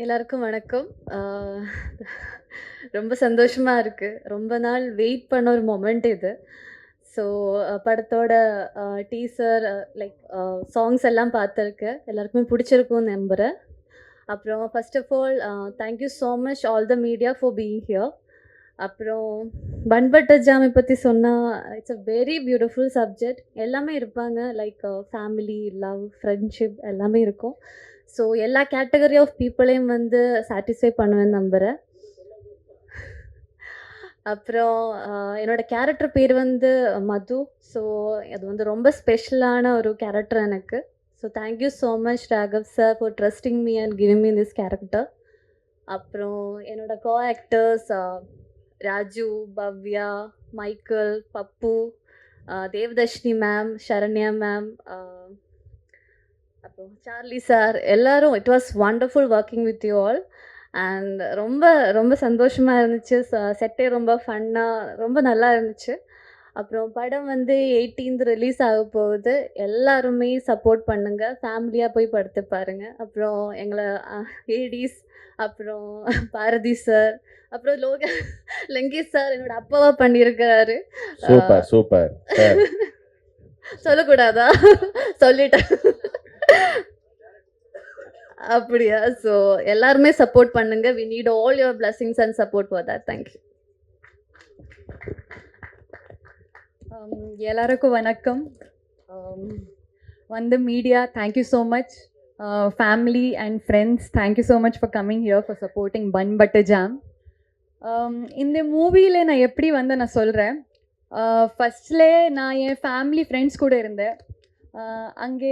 எல்லாருக்கும் வணக்கம். ரொம்ப சந்தோஷமாக இருக்குது ரொம்ப நாள் வெயிட் பண்ண ஒரு மொமெண்ட் இது. ஸோ படத்தோட டீசர் லைக் சாங்ஸ் எல்லாம் பார்த்துருக்கேன் எல்லாருக்குமே பிடிச்சிருக்கும் நம்புகிறேன் அப்புறம் first of all thank you so much all the media for being here அப்புறம் பண்பட்ட ஜாமை பற்றி சொன்னால் it's a very beautiful subject எல்லாமே இருப்பாங்க. லைக் ஃபேமிலி லவ் ஃப்ரெண்ட்ஷிப் எல்லாமே இருக்கும். ஸோ எல்லா கேட்டகரி ஆஃப் பீப்புளையும் வந்து சாட்டிஸ்ஃபை பண்ணுவேன்னு நம்புகிறேன் அப்புறம் என்னோடய என்னோட கேரக்டர் பேர் வந்து மது. ஸோ அது வந்து ரொம்ப ஸ்பெஷலான ஒரு கேரக்டர் எனக்கு. So thank you so much Raghav sir for trusting me and giving me this character அப்புறம் என்னோட co actors Raju Bhavya Michael Pappu Devadarshini ma'am Saranya ma'am அப்புறம் சார்லி சார் எல்லாரும் it was wonderful working with you all and ரொம்ப ரொம்ப சந்தோஷமாக இருந்துச்சு. செட்டே ரொம்ப ஃபன்னாக ரொம்ப நல்லா இருந்துச்சு. அப்புறம் படம் வந்து எயிட்டீன்த் ரிலீஸ் ஆக போகுது. எல்லாருமே சப்போர்ட் பண்ணுங்க. ஃபேமிலியாக போய் படுத்து பாருங்க. அப்புறம் எங்களை ஏடிஸ் அப்புறம் பாரதி சார் அப்புறம் லோக லங்கேஷ் சார் என்னோட அப்பாவா பண்ணியிருக்கிறாரு. சூப்பர் சூப்பர் சொல்லக்கூடாதா? சொல்லிட்டேன். அப்படியா? ஸோ எல்லாருமே சப்போர்ட் பண்ணுங்க. We need all your blessings and support for that thank you எல்லாருக்கும் வணக்கம். Um, வந்து media thank you so much family and friends thank you so much for coming here for supporting bun butter jam இந்த மூவியில் நான் எப்படி வந்து நான் சொல்கிறேன் ஃபஸ்ட்லே uh, நான் என் ஃபேமிலி ஃப்ரெண்ட்ஸ் கூட இருந்தேன். Uh, அங்கே